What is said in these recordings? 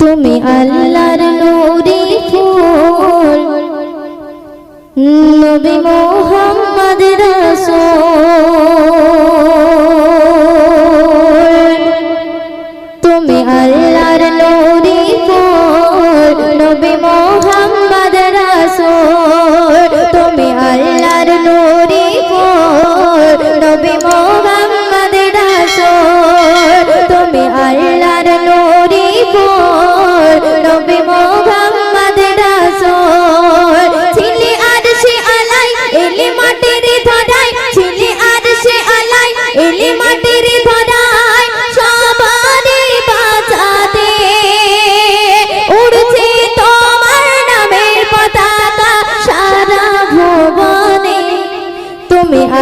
তুমি আল্লাহর নূরি ফুল। নবী মোহাম্মদ রাসূল। তুমি আল্লাহর নূরি ফুল। নবী মোহাম্মদ রাসূল। তুমি আল্লাহ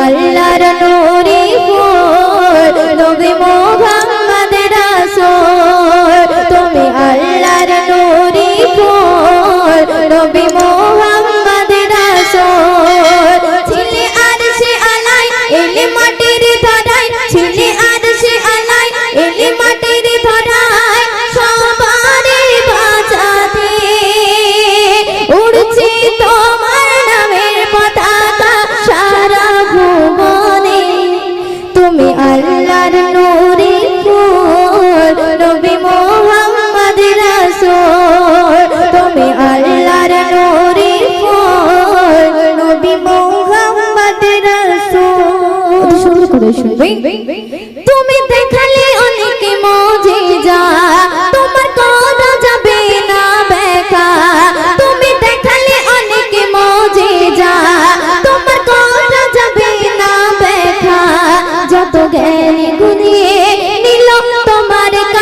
আল্লাহর নূরে ভোর নবী মোহাম্মদ রাসূল। তুমি আল্লাহর নূরে ভোর নবী তার নূরে ফুল নবী মোহাম্মদ রাসূল। তুমি আল্লাহর নূরে ফুল নবী মোহাম্মদ রাসূল। শুনবে।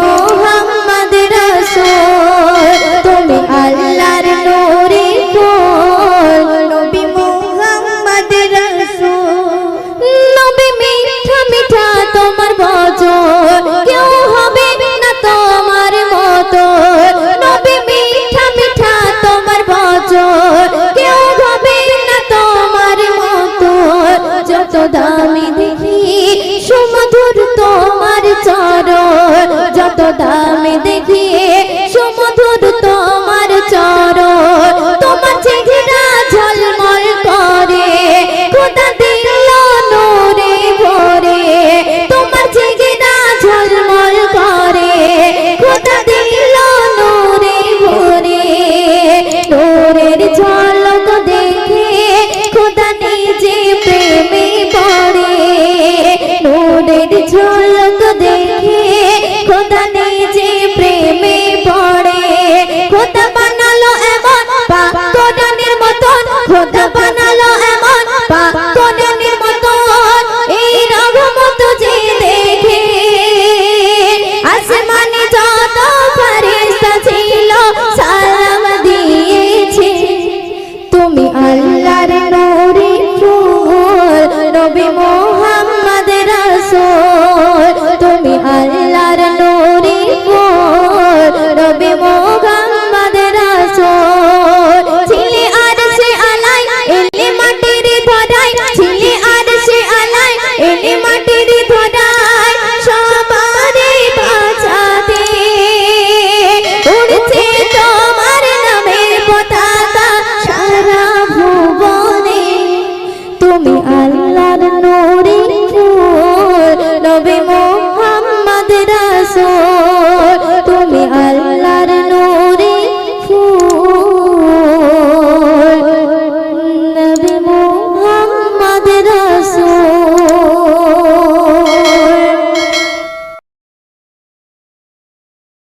মোহাম্মদ রসুল। দামে দেখি